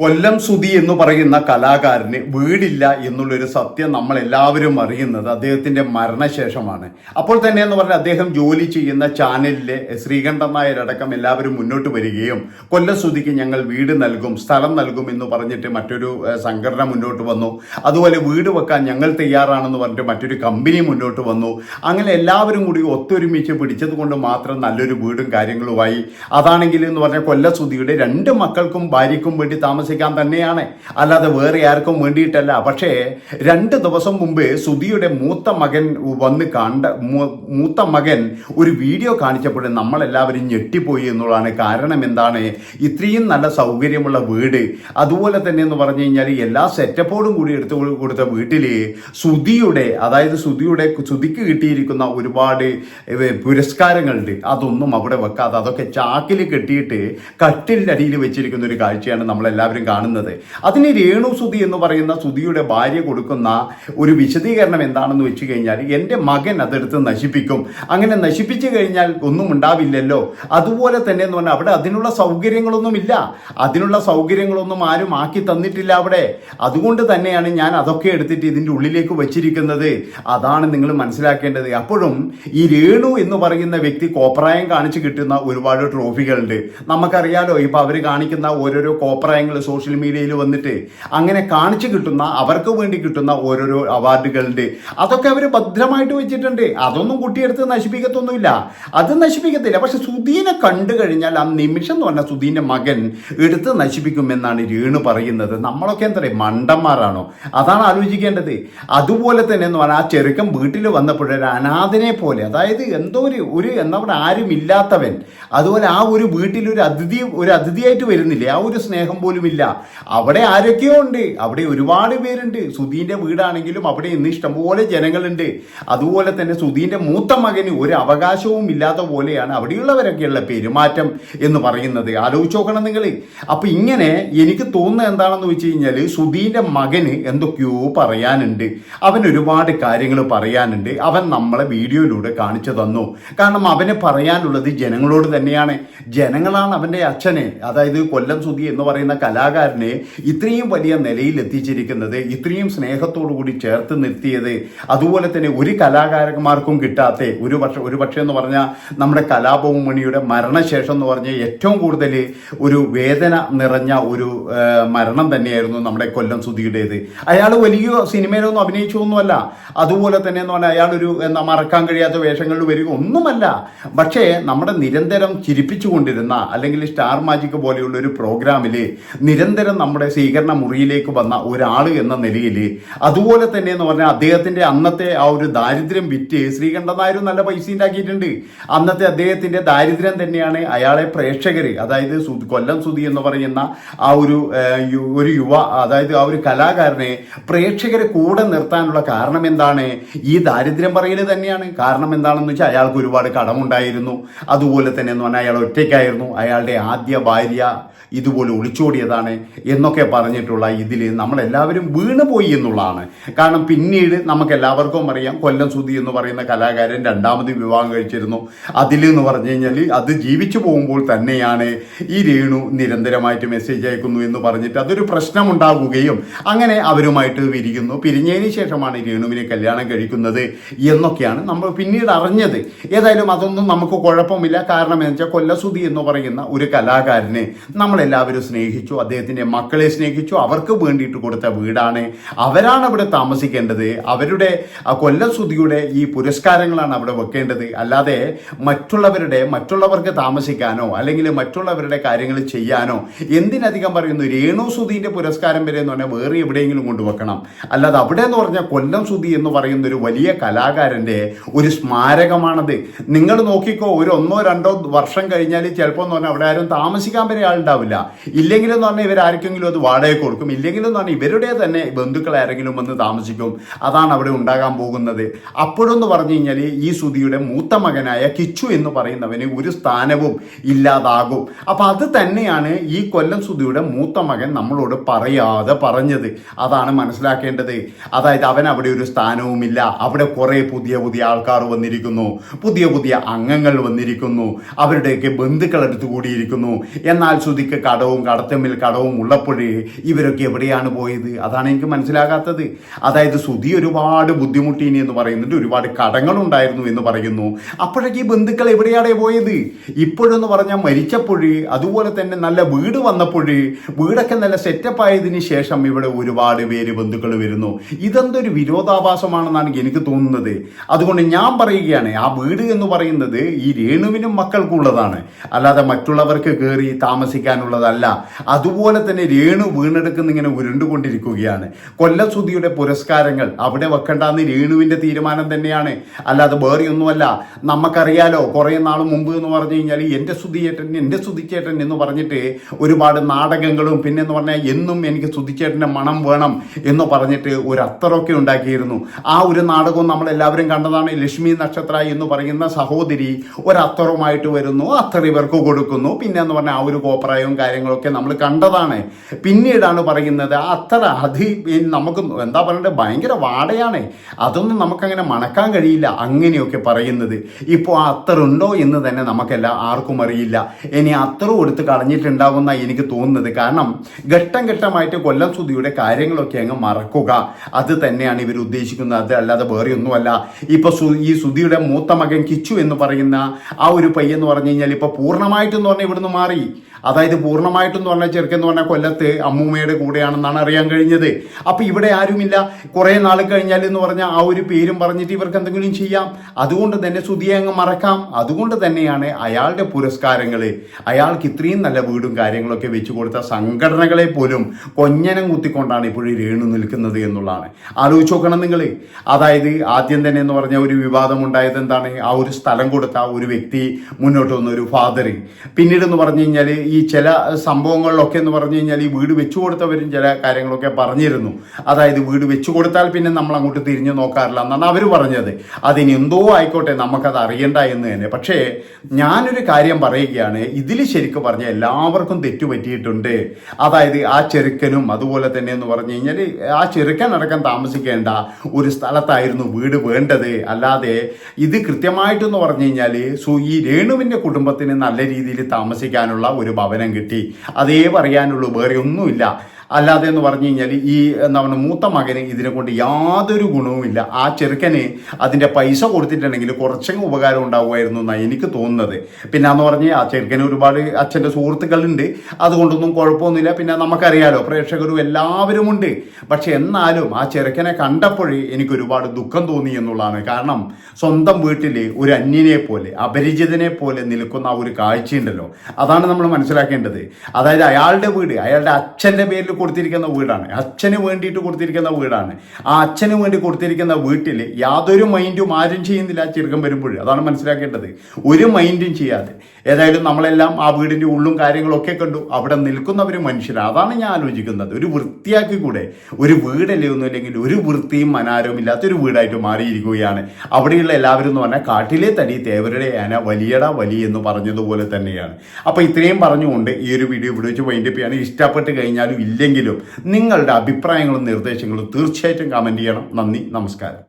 കൊല്ലം സുധി എന്ന് പറയുന്ന കലാകാരന് വീടില്ല എന്നുള്ളൊരു സത്യം നമ്മൾ എല്ലാവരും അറിയുന്നത് അദ്ദേഹത്തിന്റെ മരണശേഷമാണ്. അപ്പോൾ തന്നെ എന്ന് പറഞ്ഞാൽ അദ്ദേഹം ജോലി ചെയ്യുന്ന ചാനലിലെ ശ്രീകണ്ഠൻ നായരടക്കം എല്ലാവരും മുന്നോട്ട് വരികയും കൊല്ലം സുധിക്ക് ഞങ്ങൾ വീട് നൽകും സ്ഥലം നൽകും എന്ന് പറഞ്ഞിട്ട് മറ്റൊരു സംഘടന മുന്നോട്ട് വന്നു. അതുപോലെ വീട് വെക്കാൻ ഞങ്ങൾ തയ്യാറാണെന്ന് പറഞ്ഞിട്ട് മറ്റൊരു കമ്പനി മുന്നോട്ട് വന്നു. അങ്ങനെ എല്ലാവരും കൂടി ഒത്തൊരുമിച്ച് പിടിച്ചത് കൊണ്ട് മാത്രം നല്ലൊരു വീടും കാര്യങ്ങളുമായി. അതാണെങ്കിൽ എന്ന് പറഞ്ഞാൽ കൊല്ലം സുതിയുടെ രണ്ട് മക്കൾക്കും ഭാര്യയ്ക്കും വേണ്ടി താമസിക്കാൻ തന്നെയാണ്. അല്ലാതെ വേറെ ആർക്കും വേണ്ടിയിട്ടല്ല. പക്ഷേ രണ്ട് ദിവസം മുമ്പ് സുധിയുടെ മൂത്ത മകൻ വന്ന് കണ്ട മൂത്ത മകൻ ഒരു വീഡിയോ കാണിച്ചപ്പോൾ നമ്മളെല്ലാവരും ഞെട്ടിപ്പോയി എന്നുള്ളതാണ് കാരണം എന്താണ്? ഇത്രയും നല്ല സൗകര്യമുള്ള വീട്. അതുപോലെ തന്നെ എന്ന് പറഞ്ഞു കഴിഞ്ഞാൽ എല്ലാ സെറ്റപ്പോടും കൂടി എടുത്തു കൊടുത്ത വീട്ടിൽ സുധിയുടെ അതായത് സുധിയുടെ സുധിക്ക് കിട്ടിയിരിക്കുന്ന ഒരുപാട് പുരസ്കാരങ്ങളുണ്ട്. അതൊന്നും അവിടെ വെക്കാതെ അതൊക്കെ ചാക്കിൽ കെട്ടിയിട്ട് കട്ടിലിന്റെ അടിയിൽ വെച്ചിരിക്കുന്ന ഒരു കാഴ്ചയാണ് നമ്മളെല്ലാവരും കാണുന്നത്. അതിന് രേണു സുതി എന്ന് പറയുന്ന സുതിയുടെ ഭാര്യ കൊടുക്കുന്ന ഒരു വിശദീകരണം എന്താണെന്ന് വെച്ച് കഴിഞ്ഞാൽ എന്റെ മകൻ അതെടുത്ത് നശിപ്പിക്കും. അങ്ങനെ നശിപ്പിച്ചു കഴിഞ്ഞാൽ ഒന്നും ഉണ്ടാവില്ലല്ലോ. അതുപോലെ തന്നെ എന്ന് പറഞ്ഞാൽ അവിടെ അതിനുള്ള സൗകര്യങ്ങളൊന്നും ഇല്ല. അതിനുള്ള സൗകര്യങ്ങളൊന്നും ആരും ആക്കി തന്നിട്ടില്ല അവിടെ. അതുകൊണ്ട് തന്നെയാണ് ഞാൻ അതൊക്കെ എടുത്തിട്ട് ഇതിന്റെ ഉള്ളിലേക്ക് വെച്ചിരിക്കുന്നത്. അതാണ് നിങ്ങൾ മനസ്സിലാക്കേണ്ടത്. അപ്പോഴും ഈ രേണു എന്ന് പറയുന്ന വ്യക്തി കോപ്രായം കാണിച്ച് കിട്ടുന്ന ഒരുപാട് ട്രോഫികളുണ്ട്. നമുക്കറിയാലോ ഇപ്പൊ അവർ കാണിക്കുന്ന ഓരോരോ കോപ്രായങ്ങൾ സോഷ്യൽ മീഡിയയിൽ വന്നിട്ട് അങ്ങനെ കാണിച്ചു കിട്ടുന്ന അവർക്ക് വേണ്ടി കിട്ടുന്ന ഓരോരോ അവാർഡുകളുണ്ട് അതൊക്കെ അവർ ഭദ്രമായിട്ട് വെച്ചിട്ടുണ്ട്. അതൊന്നും കുട്ടിയെടുത്ത് നശിപ്പിക്കത്തൊന്നുമില്ല. അത് നശിപ്പിക്കത്തില്ല. പക്ഷെ സുധീനെ കണ്ടു കഴിഞ്ഞാൽ ആ നിമിഷം എന്ന് പറഞ്ഞാൽ സുധീന്റെ മകൻ എടുത്ത് നശിപ്പിക്കുമെന്നാണ് രേണു പറയുന്നത്. നമ്മളൊക്കെ എന്താ പറയുക മണ്ടന്മാരാണോ? അതാണ് ആലോചിക്കേണ്ടത്. അതുപോലെ തന്നെ എന്ന് പറഞ്ഞാൽ ആ ചെറുക്കൻ വീട്ടിൽ വന്നപ്പോഴൊരു അനാഥനെ പോലെ അതായത് എന്തോ ഒരു ഒരു എന്താ പറയുക ആരുമില്ലാത്തവൻ. അതുപോലെ ആ ഒരു വീട്ടിൽ ഒരു അതിഥി ഒരു അതിഥിയായിട്ട് വരുന്നില്ലേ? ആ ഒരു സ്നേഹം പോലും ഇല്ല. അവിടെ ആരൊക്കെയോ ഉണ്ട് അവിടെ ഒരുപാട് പേരുണ്ട്. സുധീന്റെ വീടാണെങ്കിലും അവിടെ ഇന്ന് ഇഷ്ടംപോലെ ജനങ്ങളുണ്ട്. അതുപോലെ തന്നെ സുധീന്റെ മൂത്ത മകന് ഒരു അവകാശവും ഇല്ലാത്ത പോലെയാണ് അവിടെയുള്ളവരൊക്കെയുള്ള പെരുമാറ്റം എന്ന് പറയുന്നത്. ആലോചിച്ച് നോക്കണം നിങ്ങൾ അപ്പൊ ഇങ്ങനെ എനിക്ക് തോന്നുന്നത് എന്താണെന്ന് വെച്ച് കഴിഞ്ഞാൽ സുധീന്റെ മകന് എന്തൊക്കെയോ പറയാനുണ്ട്. അവൻ ഒരുപാട് കാര്യങ്ങൾ പറയാനുണ്ട്. അവൻ നമ്മളെ വീഡിയോയിലൂടെ കാണിച്ചു തന്നു. കാരണം അവന് പറയാനുള്ളത് ജനങ്ങളോട് തന്നെയാണ്. ജനങ്ങളാണ് അവന്റെ അച്ഛനെ. അതായത് കൊല്ലം സുധി എന്ന് പറയുന്ന കലാകാരനെ ഇത്രയും വലിയ നിലയിൽ എത്തിച്ചിരിക്കുന്നത് ഇത്രയും സ്നേഹത്തോടു കൂടി ചേർത്ത് നിർത്തിയത് അതുപോലെ തന്നെ ഒരു കലാകാരന്മാർക്കും കിട്ടാത്ത ഒരു പക്ഷെ ഒരു പക്ഷേ എന്ന് പറഞ്ഞാൽ നമ്മുടെ കലാഭവമണിയുടെ മരണശേഷം എന്ന് പറഞ്ഞാൽ ഏറ്റവും കൂടുതൽ ഒരു വേദന നിറഞ്ഞ ഒരു മരണം തന്നെയായിരുന്നു നമ്മുടെ കൊല്ലം സുധിയുടേത്. അയാൾ വലിയ സിനിമയിലൊന്നും അഭിനയിച്ചൊന്നുമല്ല. അതുപോലെ തന്നെ എന്ന് പറഞ്ഞാൽ അയാളൊരു എന്താ മറക്കാൻ കഴിയാത്ത വേഷങ്ങളിൽ വരിക ഒന്നുമല്ല. പക്ഷേ നമ്മുടെ നിരന്തരം ചിരിപ്പിച്ചുകൊണ്ടിരുന്ന അല്ലെങ്കിൽ സ്റ്റാർ മാജിക് പോലെയുള്ള ഒരു പ്രോഗ്രാമിൽ നിരന്തരം നമ്മുടെ സ്വീകരണ മുറിയിലേക്ക് വന്ന ഒരാൾ എന്ന നിലയിൽ അതുപോലെ തന്നെ എന്ന് പറഞ്ഞാൽ അദ്ദേഹത്തിന്റെ അന്നത്തെ ആ ഒരു ദാരിദ്ര്യം വിറ്റ് ശ്രീകണ്ഠൻ നായരും നല്ല പൈസ ഉണ്ടാക്കിയിട്ടുണ്ട് അന്നത്തെ അദ്ദേഹത്തിന്റെ ദാരിദ്ര്യം തന്നെയാണ് അയാളെ പ്രേക്ഷകർ അതായത് കൊല്ലം സുധി എന്ന് പറയുന്ന ആ ഒരു ഒരു യുവ അതായത് ആ ഒരു കലാകാരനെ പ്രേക്ഷകരെ കൂടെ നിർത്താനുള്ള കാരണം എന്താണ്? ഈ ദാരിദ്ര്യം പറയൽ തന്നെയാണ്. കാരണം എന്താണെന്ന് വെച്ചാൽ അയാൾക്ക് ഒരുപാട് കടമുണ്ടായിരുന്നു. അതുപോലെ തന്നെ എന്ന് പറഞ്ഞാൽ അയാൾ ഒറ്റയ്ക്കായിരുന്നു. അയാളുടെ ആദ്യ ഭാര്യ ഇതുപോലെ ഒളിച്ചോടിയതാണ് എന്നൊക്കെ പറഞ്ഞിട്ടുള്ള ഇതിൽ നമ്മളെല്ലാവരും വീണുപോയി എന്നുള്ളതാണ്. കാരണം പിന്നീട് നമുക്ക് എല്ലാവർക്കും അറിയാം കൊല്ലം സുധി എന്ന് പറയുന്ന കലാകാരൻ രണ്ടാമത് വിവാഹം കഴിച്ചിരുന്നു. അതിൽ എന്ന് പറഞ്ഞു കഴിഞ്ഞാൽ അത് ജീവിച്ചു പോകുമ്പോൾ തന്നെയാണ് ഈ രേണു നിരന്തരമായിട്ട് മെസ്സേജ് അയക്കുന്നു എന്ന് പറഞ്ഞിട്ട് അതൊരു പ്രശ്നമുണ്ടാകുകയും അങ്ങനെ അവരുമായിട്ട് വിരിക്കുന്നു പിരിഞ്ഞതിന് ശേഷമാണ് രേണുവിനെ കല്യാണം കഴിക്കുന്നത് എന്നൊക്കെയാണ് നമ്മൾ പിന്നീട് അറിഞ്ഞത്. ഏതായാലും അതൊന്നും നമുക്ക് കുഴപ്പമില്ല. കാരണം എന്ന് വെച്ചാൽ കൊല്ലസുതി എന്ന് പറയുന്ന ഒരു കലാകാരനെ നമ്മളെല്ലാവരും സ്നേഹിച്ചു അദ്ദേഹത്തിന്റെ മക്കളെ സ്നേഹിച്ചു അവർക്ക് വേണ്ടിയിട്ട് കൊടുത്ത വീടാണ്. അവരാണ് അവിടെ താമസിക്കേണ്ടത്. അവരുടെ ആ കൊല്ലസുധിയുടെ ഈ പുരസ്കാരങ്ങളാണ് അവിടെ വെക്കേണ്ടത്. അല്ലാതെ മറ്റുള്ളവരുടെ മറ്റുള്ളവർക്ക് താമസിക്കാനോ അല്ലെങ്കിൽ മറ്റുള്ളവരുടെ കാര്യങ്ങൾ ചെയ്യാനോ എന്തിനധികം പറയുന്നു രേണു സുധീന്റെ പുരസ്കാരം വരെ എന്ന് പറഞ്ഞാൽ വേറെ എവിടെയെങ്കിലും കൊണ്ടുവെക്കണം അല്ലാതെ അവിടെ എന്ന് പറഞ്ഞാൽ കൊല്ലം സുധി എന്ന് പറയുന്ന ഒരു വലിയ കലാകാരന്റെ ഒരു സ്മാരകമാണത്. നിങ്ങൾ നോക്കിക്കോ ഒരു ഒന്നോ രണ്ടോ വർഷം കഴിഞ്ഞാൽ ചിലപ്പോൾ എന്ന് പറഞ്ഞാൽ അവിടെ ആരും താമസിക്കാൻ വരെ ആളുണ്ടാവില്ല. ഇല്ലെങ്കിലെന്ന് പറഞ്ഞാൽ ഇവർ ആർക്കെങ്കിലും അത് വാടക കൊടുക്കും. ഇല്ലെങ്കിലെന്ന് പറഞ്ഞാൽ ഇവരുടെ തന്നെ ബന്ധുക്കൾ ആരെങ്കിലും വന്ന് താമസിക്കും. അതാണ് അവിടെ ഉണ്ടാകാൻ പോകുന്നത്. അപ്പോഴെന്ന് പറഞ്ഞു കഴിഞ്ഞാൽ ഈ സുധിയുടെ മൂത്ത മകനായ കിച്ചു എന്ന് പറയുന്നവന് ഒരു സ്ഥാനവും ഇല്ലാതാകും. അപ്പം അത് തന്നെയാണ് ഈ കൊല്ലം സുധിയുടെ മൂത്ത മകൻ നമ്മളോട് പറയാതെ പറഞ്ഞത്. അതാണ് മനസ്സിലാക്കേണ്ടത്. അതായത് അവൻ അവിടെ ഒരു സ്ഥാനവുമില്ല. അവിടെ കുറെ പുതിയ പുതിയ ആൾക്കാർ വന്നിരിക്കുന്നു. പുതിയ പുതിയ അംഗങ്ങൾ വന്നിരിക്കുന്നു. അവരുടെയൊക്കെ ബന്ധുക്കൾ അടുത്ത് കൂടിയിരിക്കുന്നു. എന്നാൽ സുധിക്ക് ഇവർക്ക് കടവും കടത്തമ്മിൽ കടവും ഉള്ളപ്പോഴേ ഇവരൊക്കെ എവിടെയാണ് പോയത്? അതാണ് എനിക്ക് മനസ്സിലാകാത്തത്. അതായത് സുധി ഒരുപാട് ബുദ്ധിമുട്ടീനി എന്ന് പറയുന്നുണ്ട്. ഒരുപാട് കടങ്ങളുണ്ടായിരുന്നു എന്ന് പറയുന്നു. അപ്പോഴേക്ക് ഈ ബന്ധുക്കൾ എവിടെയാണ് പോയത്? ഇപ്പോഴെന്ന് പറഞ്ഞാൽ മരിച്ചപ്പോഴ് അതുപോലെ തന്നെ നല്ല വീട് വന്നപ്പോഴ് വീടൊക്കെ നല്ല സെറ്റപ്പ് ആയതിനു ശേഷം ഇവിടെ ഒരുപാട് പേര് ബന്ധുക്കൾ വരുന്നു. ഇതെന്തൊരു വിരോധാഭാസമാണെന്നാണ് എനിക്ക് തോന്നുന്നത്. അതുകൊണ്ട് ഞാൻ പറയുകയാണ് ആ വീട് എന്ന് പറയുന്നത് ഈ രേണുവിനും മക്കൾക്കുള്ളതാണ്. അല്ലാതെ മറ്റുള്ളവർക്ക് കയറി താമസിക്കാനുള്ളതല്ല അതുപോലെ തന്നെ രേണു വീണെടുക്കുന്ന ഇങ്ങനെ ഉരുണ്ടുകൊണ്ടിരിക്കുകയാണ്. കൊല്ലസുതിയുടെ പുരസ്കാരങ്ങൾ അവിടെ വെക്കേണ്ടെന്ന് രേണുവിന്റെ തീരുമാനം തന്നെയാണ്. അല്ലാതെ വേറെ ഒന്നുമല്ല നമുക്കറിയാലോ കുറേ നാൾ മുമ്പ് എന്ന് പറഞ്ഞു കഴിഞ്ഞാൽ എന്റെ സുധിച്ചേട്ടൻ എന്റെ സുധിച്ചേട്ടൻ എന്ന് പറഞ്ഞിട്ട് ഒരുപാട് നാടകങ്ങളും പിന്നെ എന്ന് പറഞ്ഞാൽ എന്നും എനിക്ക് സുധിച്ചേട്ടന്റെ മണം വേണം എന്ന് പറഞ്ഞിട്ട് ഒരു അത്തറൊക്കെ ഉണ്ടാക്കിയിരുന്നു. ആ ഒരു നാടകവും നമ്മൾ എല്ലാവരും കണ്ടതാണ്. ലക്ഷ്മി നക്ഷത്ര എന്ന് പറയുന്ന സഹോദരി ഒരു അത്തറുമായിട്ട് വരുന്നു. അത്തർ ഇവർക്ക് കൊടുക്കുന്നു. പിന്നെ എന്ന് പറഞ്ഞാൽ ആ ഒരു കോപ്രായവും കാര്യങ്ങളൊക്കെ നമ്മൾ കണ്ടതാണ്. പിന്നീടാണ് പറയുന്നത് അത്ര അതി നമുക്ക് എന്താ പറയണ്ടത് ഭയങ്കര വാടയാണ്. അതൊന്നും നമുക്കങ്ങനെ മണക്കാൻ കഴിയില്ല. അങ്ങനെയൊക്കെ പറയുന്നത്. ഇപ്പോൾ അത്ര ഉണ്ടോ എന്ന് തന്നെ നമുക്കെല്ലാം ആർക്കും അറിയില്ല. ഇനി അത്ര കൊടുത്ത് കളഞ്ഞിട്ടുണ്ടാകുന്ന എനിക്ക് തോന്നുന്നത്. കാരണം ഘട്ടം ഘട്ടമായിട്ട് കൊല്ലം സുധിയുടെ കാര്യങ്ങളൊക്കെ അങ്ങ് മറക്കുക. അത് തന്നെയാണ് ഇവർ ഉദ്ദേശിക്കുന്നത്. അത് അല്ലാതെ വേറെ ഒന്നുമല്ല. ഇപ്പൊ സു- ഈ സുധിയുടെ മൂത്ത മകൻ കിച്ചു എന്ന് പറയുന്ന ആ ഒരു പയ്യെന്ന് പറഞ്ഞു കഴിഞ്ഞാൽ ഇപ്പൊ പൂർണമായിട്ടെന്ന് പറഞ്ഞാൽ ഇവിടുന്ന് മാറി. അതായത് പൂർണമായിട്ടെന്ന് പറഞ്ഞാൽ ചെറുക്കെന്ന് പറഞ്ഞാൽ കൊല്ലത്ത് അമ്മൂമ്മയുടെ കൂടെയാണെന്നാണ് അറിയാൻ കഴിഞ്ഞത്. അപ്പോൾ ഇവിടെ ആരുമില്ല. കുറേ നാൾ കഴിഞ്ഞാൽ എന്ന് പറഞ്ഞാൽ ആ ഒരു പേരും പറഞ്ഞിട്ട് ഇവർക്ക് എന്തെങ്കിലും ചെയ്യാം. അതുകൊണ്ട് തന്നെ സുധിയെ അങ്ങ് മറക്കാം. അതുകൊണ്ട് തന്നെയാണ് അയാളുടെ പുരസ്കാരങ്ങൾ അയാൾക്ക് ഇത്രയും നല്ല വീടും കാര്യങ്ങളൊക്കെ വെച്ചു കൊടുത്ത സംഘടനകളെ പോലും കൊഞ്ഞനം കുത്തിക്കൊണ്ടാണ് ഇപ്പോഴും രേണു നിൽക്കുന്നത് എന്നുള്ളതാണ്. ആലോചിച്ച് നോക്കണം നിങ്ങൾ അതായത് ആദ്യം തന്നെ എന്ന് പറഞ്ഞ ഒരു വിവാദം ഉണ്ടായത് എന്താണ്? ആ ഒരു സ്ഥലം കൊടുത്ത ഒരു വ്യക്തി മുന്നോട്ട് വന്ന ഒരു ഫാദർ പിന്നീട് എന്ന് പറഞ്ഞു കഴിഞ്ഞാൽ ചില സംഭവങ്ങളിലൊക്കെ എന്ന് പറഞ്ഞു കഴിഞ്ഞാൽ ഈ വീട് വെച്ചു കൊടുത്തവരും ചില കാര്യങ്ങളൊക്കെ പറഞ്ഞിരുന്നു. അതായത് വീട് വെച്ചു കൊടുത്താൽ പിന്നെ നമ്മൾ അങ്ങോട്ട് തിരിഞ്ഞു നോക്കാറില്ല എന്നാണ് അവർ പറഞ്ഞത്. അതിന് എന്തോ ആയിക്കോട്ടെ നമുക്കത് അറിയണ്ട എന്ന് തന്നെ. പക്ഷേ ഞാനൊരു കാര്യം പറയുകയാണ്. ഇതിൽ ശരിക്കും പറഞ്ഞാൽ എല്ലാവർക്കും തെറ്റുപറ്റിയിട്ടുണ്ട്. അതായത് ആ ചെറുക്കനും അതുപോലെ തന്നെ എന്ന് പറഞ്ഞു കഴിഞ്ഞാൽ ആ ചെറുക്കൻ അടക്കം താമസിക്കേണ്ട ഒരു സ്ഥലത്തായിരുന്നു വീട് വേണ്ടത്. അല്ലാതെ ഇത് കൃത്യമായിട്ടെന്ന് പറഞ്ഞു കഴിഞ്ഞാൽ സോ ഈ രേണുവിന്റെ കുടുംബത്തിന് നല്ല രീതിയിൽ താമസിക്കാനുള്ള ഒരു ഭവനം കിട്ടി. അതേ പറയാനുള്ളൂ. വേറെ ഒന്നുമില്ല. അല്ലാതെ എന്ന് പറഞ്ഞു കഴിഞ്ഞാൽ ഈ എന്താ പറയുക മൂത്ത മകന് ഇതിനെ കൊണ്ട് യാതൊരു ഗുണവുമില്ല. ആ ചെറുക്കനെ അതിന്റെ പൈസ കൊടുത്തിട്ടുണ്ടെങ്കിൽ കുറച്ചെങ്കിലും ഉപകാരം ഉണ്ടാവുമായിരുന്നു എന്നാണ് എനിക്ക് തോന്നുന്നത്. പിന്നെ എന്ന് പറഞ്ഞ് ആ ചെറുക്കന് ഒരുപാട് അച്ഛന്റെ സുഹൃത്തുക്കളുണ്ട്. അതുകൊണ്ടൊന്നും കുഴപ്പമൊന്നുമില്ല. പിന്നെ നമുക്കറിയാലോ പ്രേക്ഷകരും എല്ലാവരും ഉണ്ട്. പക്ഷെ എന്നാലും ആ ചെറുക്കനെ കണ്ടപ്പോഴേ എനിക്ക് ഒരുപാട് ദുഃഖം തോന്നി എന്നുള്ളതാണ്. കാരണം സ്വന്തം വീട്ടിൽ ഒരു അന്യനെ പോലെ അപരിചിതനെ പോലെ നിൽക്കുന്ന ആ ഒരു കാഴ്ചയുണ്ടല്ലോ. അതാണ് നമ്മൾ മനസ്സിലാക്കേണ്ടത്. അതായത് അയാളുടെ വീട് അയാളുടെ അച്ഛന്റെ പേരിൽ കൊടുത്തിരിക്കുന്ന വീടാണ്. അച്ഛന് വേണ്ടിയിട്ട് കൊടുത്തിരിക്കുന്ന വീടാണ്. ആ അച്ഛന് വേണ്ടി കൊടുത്തിരിക്കുന്ന വീട്ടിൽ യാതൊരു മൈൻഡും ആരും ചെയ്യുന്നില്ല ചെറുക്കം വരുമ്പോൾ അതാണ് മനസ്സിലാക്കേണ്ടത്. ഒരു മൈൻഡും ചെയ്യാതെ. ഏതായാലും നമ്മളെല്ലാം ആ വീടിന്റെ ഉള്ളും കാര്യങ്ങളൊക്കെ കണ്ടു. അവിടെ നിൽക്കുന്നവർ മനുഷ്യരാണ് അതാണ് ഞാൻ ആലോചിക്കുന്നത്. ഒരു വൃത്തിയാക്കി കൂടെ ഒരു വീടല്ലേ ഒന്നുമില്ലെങ്കിൽ ഒരു വൃത്തിയും മനാരവും ഇല്ലാത്തൊരു വീടായിട്ട് മാറിയിരിക്കുകയാണ്. അവിടെയുള്ള എല്ലാവരും എന്ന് പറഞ്ഞാൽ കാട്ടിലെ തടി തേവരുടെ ആന വലിയട വലിയ എന്ന് പറഞ്ഞതുപോലെ തന്നെയാണ്. അപ്പോൾ ഇത്രയും പറഞ്ഞുകൊണ്ട് ഈ ഒരു വീഡിയോ ഇവിടെ വെച്ച് വൈൻഡപ്പ് ചെയ്യാൻ ഇഷ്ടപ്പെട്ട് കഴിഞ്ഞാലും ഇല്ലെങ്കിലും നിങ്ങളുടെ അഭിപ്രായങ്ങളും നിർദ്ദേശങ്ങളും തീർച്ചയായിട്ടും കമന്റ് ചെയ്യണം. നന്ദി നമസ്കാരം.